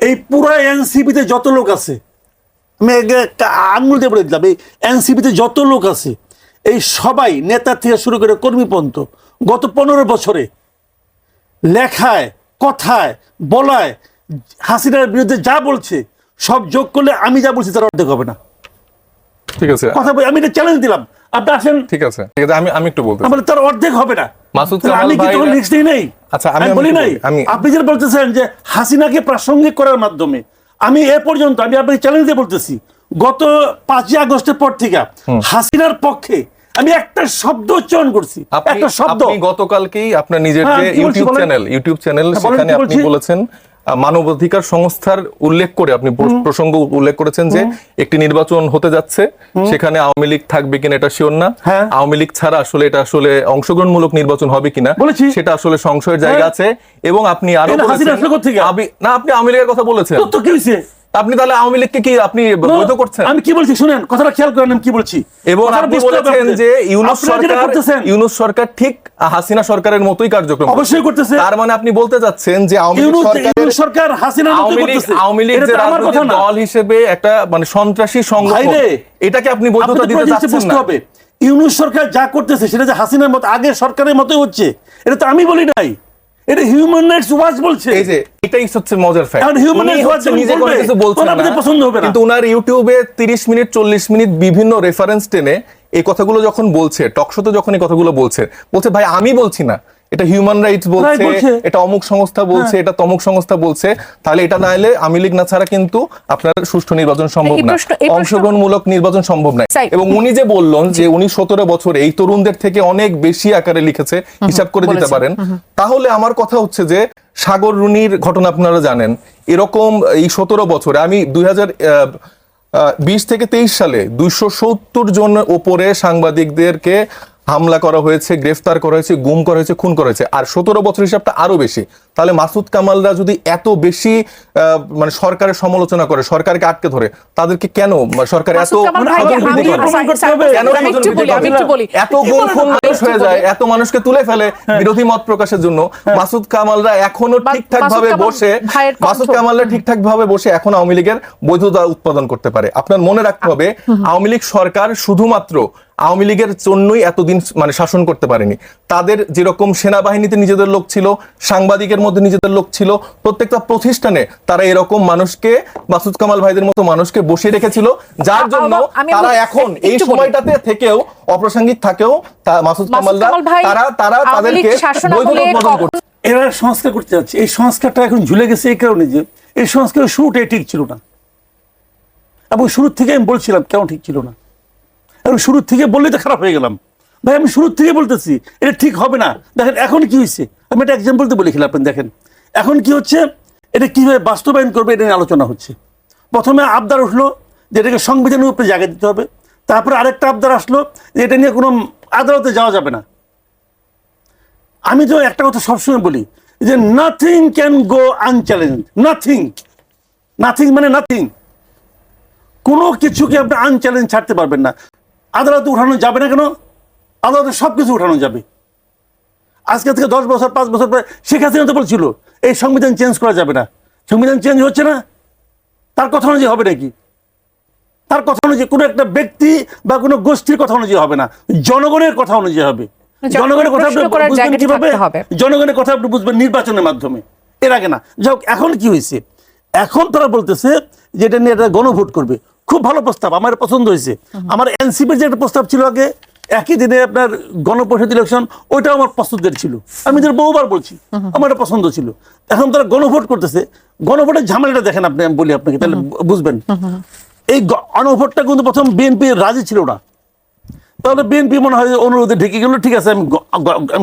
এই পুরো এনসিপিতে যত লোক আছে আমি একটা আঙুল দিয়ে বলে দিলাম এই এনসিপিতে যত লোক আছে এই সবাই নেতা থেকে শুরু করে কর্মী পর্যন্ত গত পনেরো বছরে লেখায় কথায় বলায় হাসিনার বিরুদ্ধে যা বলছে সব যোগ করলে আমি যা বলছি তার অর্ধেক হবে না। ঠিক আছে। কথা বলি আমি এটা চ্যালেঞ্জ দিলাম। আপনি আসেন। ঠিক আছে। ঠিক আছে আমি আমি একটু বলতে তার অর্ধেক হবে না। মাসুদ কামাল আমি কি ভাই- তখন রিস্ক নাই? আচ্ছা, আমি- আমি আমি বলি নাই? আপনি যেটা বলতেছেন যে হাসিনাকে প্রাসঙ্গিক করার মাধ্যমে আমি এ পর্যন্ত আমি আপনাকে চ্যালেঞ্জ দিয়ে বলতেছি গত পাঁচই আগস্টের পর থেকে হাসিনার পক্ষে আমি একটা শব্দ উচ্চারণ করছি। একটা শব্দ। গতকালকেই আপনার নিজের হ্যাঁ, যে ইউটিউব চ্যানেল ইউটিউব চ্যানেল সেখানে আপনি বলেছেন মানবাধিকার সংস্থার উল্লেখ করে আপনি প্রসঙ্গ উল্লেখ করেছেন যে একটি নির্বাচন হতে যাচ্ছে। সেখানে আওয়ামী লীগ থাকবে কিনা এটা শিওর না। হ্যাঁ। আওয়ামী লীগ ছাড়া আসলে এটা আসলে অংশগ্রহণমূলক নির্বাচন হবে কিনা বলেছি। সেটা আসলে সংশয়ের জায়গা হ্যাঁ। আছে। এবং আপনি আরও না আপনি আওয়ামী লীগের কথা বলেছেন। আপনি তাহলে আওয়ামী লীগকে কি আপনি বৈধ করছেন? আমি কি বলছি? শুনেন কথাটা খেয়াল করেন আমি কি বলছি। এবং আপনি বলেছেন যে ইউনুস সরকার ইউনুস সরকার ঠিক হাসিনা সরকারের মতোই কার্যক্রম অবশ্যই করতেছে। তার মানে আপনি বলতে যে আওয়ামী লীগ সরকারের সরকার হাসিনার মতোই করতেছে। আওয়ামী লীগ যে রাজনৈতিক দল হিসেবে একটা মানে সন্ত্রাসী সংগঠন। এটাকে আপনি বৈধতা দিতে চাচ্ছেন না। ইউনুস সরকার যা করতেছে সেটা যে হাসিনার মতো আগে সরকারের মতোই হচ্ছে। এটা তো আমি বলি নাই। এটা হিউম্যান রাইটস ওয়াচ বলছে। এই যে এটাই হচ্ছে মজার ফ্যাক্ট আর human rights watch নিজে কোনো কিছু বলছে না। আপনাদের পছন্দ হবে না। কিন্তু উনার ইউটিউবে 30 মিনিট 40 মিনিট বিভিন্ন রেফারেন্স টেনে এই কথাগুলো যখন বলছে টকশোতে যখন এই কথাগুলো বলছে বলছে ভাই আমি বলছি না। এটা হিউম্যান রাইটস বলছে বলছে। এটা অমুক সংস্থা বলছে হ্যাঁ। এটা তমুক সংস্থা বলছে তাহলে এটা না এলে আওয়ামী লীগ না ছাড়া কিন্তু আপনার সুষ্ঠু নির্বাচন সম্ভব না। অংশগ্রহণমূলক নির্বাচন সম্ভব না। এবং উনি যে বললেন যে উনি সতেরো বছরে এই তরুণদের থেকে অনেক বেশি আকারে লিখেছে হিসাব করে দিতে পারেন। তাহলে আমার কথা হচ্ছে যে সাগর রুনির ঘটনা আপনারা জানেন। এরকম এই সতেরো বছরে আমি দুই হাজার বিশ থেকে তেইশ সালে দুইশো সত্তর জন ওপরে সাংবাদিকদেরকে হামলা করা হয়েছে, গ্রেফতার করা হয়েছে, গুম করা হয়েছে, খুন করা হয়েছে। আর সতেরো বছর হিসাবটা আরও বেশি। তাহলে মাসুদ কামালরা যদি এত বেশি আহ, মানে সরকারের সমালোচনা করে সরকারকে আটকে ধরে তাদেরকে কেন সরকার এত। এত গুম মানুষ হয়ে যায় এত মানুষকে তুলে ফেলে হ্যাঁ। বিরোধী মত প্রকাশের জন্য। মাসুদ কামালরা এখনও ঠিকঠাক ভাবে বসে মাসুদ কামালরা ঠিকঠাক ভাবে বসে এখন আওয়ামী লীগের বৈধতা উৎপাদন করতে পারে। আপনার মনে রাখতে হবে আওয়ামী লীগ সরকার শুধুমাত্র আওয়ামী লীগের জন্যই এতদিন মানে শাসন করতে পারেনি। তাদের যেরকম সেনাবাহিনীতে নিজেদের লোক ছিল সাংবাদিকের মধ্যে নিজেদের লোক ছিল। প্রত্যেকটা প্রতিষ্ঠানে তারা এরকম মানুষকে মাসুদ কামাল ভাইদের মতো মানুষকে বসিয়ে রেখেছিল। যার জন্য তারা এখন এই সময়টাতে থেকেও অপ্রাসঙ্গিক থাকেও মাসুদ কামালরা কামাল তারা তারা তাদেরকে বৈধতা করছে। এরা সংস্কার করতে যাচ্ছে। এই সংস্কারটা এখন ঝুলে গেছে এই কারণে যে এই সংস্কারের শুরুটাই ঠিক ছিল না। এবং শুরুর থেকে আমি বলছিলাম কেন ঠিক ছিল না। এবং শুরুর থেকে বললেই তো খারাপ হয়ে গেলাম। ভাই, আমি শুরুর থেকে বলতেছি, এটা ঠিক হবে না। দেখেন, এখন কি হয়েছে? আমি একটা এক্সাম্পল তো বলে খেলাম আপনি দেখেন। এখন কি হচ্ছে? এটা কীভাবে বাস্তবায়ন করবে এটা নিয়ে আলোচনা হচ্ছে। প্রথমে আবদার উঠল যে এটাকে সংবিধানের উপরে জায়গা দিতে হবে। তারপরে আরেকটা আবদার আসলো যে এটা নিয়ে কোনো আদালতে যাওয়া যাবে না। আমি তো একটা কথা সবসময় বলি যে nothing can go unchallenged nothing nothing মানে নাথিং কোনো কিছুকে আপনি আনচ্যালেঞ্জ ছাড়তে পারবেন না। আদালতে উঠানো যাবে না কেন? আদালতে সব কিছু উঠানো যাবে। আজকে থেকে দশ বছর পাঁচ বছর পরে শেখ হাসিনা তো বলছিল এই সংবিধান চেঞ্জ করা যাবে না। সংবিধান চেঞ্জ হচ্ছে না? তার কথা অনুযায়ী হবে নাকি? তার কথা অনুযায়ী কোনো একটা ব্যক্তি বা কোনো গোষ্ঠীর কথা অনুযায়ী হবে না। জনগণের কথা অনুযায়ী হবে। জনগণের কথা আপনি বুঝবেন কীভাবে? জনগণের কথা আপনি বুঝবেন নির্বাচনের মাধ্যমে। এর আগে না। যাই হোক এখন কি হয়েছে? এখন তারা বলতেছে যে এটা নিয়ে একটা গণভোট করবে। খুব ভালো প্রস্তাব আমার পছন্দ হয়েছে। আমার এনসিপির যে একটা প্রস্তাব ছিল আগে একই দিনে আপনার গণপরিষদ ইলেকশন ওইটাও আমার পছন্দের ছিল। আমি এদের বহুবার বলছি, আমার এটা পছন্দ ছিল। এখন তারা গণভোট করতেছে, গণভোটের ঝামেলাটা দেখেন আপনি, আমি বলি আপনাকে, তাহলে বুঝবেন। এই গণভোটটা কিন্তু প্রথম বিএনপি রাজি ছিল না। তাহলে বিএনপি মনে হয় অনুরোধে ঢেকে গেল, ঠিক আছে, আমি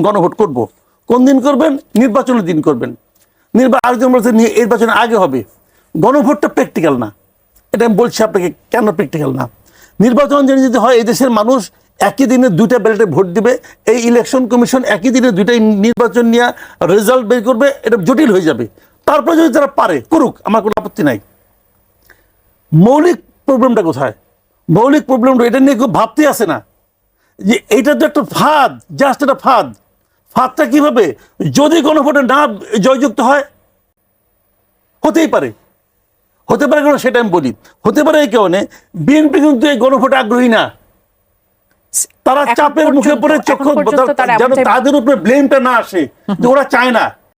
গণভোট করব। কোন দিন করবেন? নির্বাচনের দিন করবেন। নির্বা আরেকজন বলছে নির্বাচনের আগে হবে। গণভোটটা প্র্যাকটিক্যাল না। এটা আমি বলছি আপনাকে, কেন প্র্যাকটিক্যাল না? নির্বাচন যদি হয়, এই দেশের মানুষ একই দিনে দুইটা ব্যালেটে ভোট দিবে। এই ইলেকশন কমিশন একই দিনে দুইটাই নির্বাচন নিয়ে রেজাল্ট বের করবে, এটা জটিল হয়ে যাবে। তারপরে যদি তারা পারে, করুক, আমার কোনো আপত্তি নাই। মৌলিক প্রবলেমটা কোথায়? মৌলিক প্রবলেমটা এটা নিয়ে খুব ভাবতে আসে না যে এইটা তো একটা ফাঁদ জাস্ট একটা ফাঁদ। ফাঁদটা কীভাবে? যদি কোনো ভোটে না জয়যুক্ত হয়, হতেই পারে। হতে পারে কেন সেটা আমি বলি। হতে পারে এই কারণে, বিএনপি কিন্তু এই গণভোটে আগ্রহী না। তারা চাপের মুখে পড়ে চক্ষু যেন তাদের উপরে ব্লেমটা না আসে যে ওরা চায় না।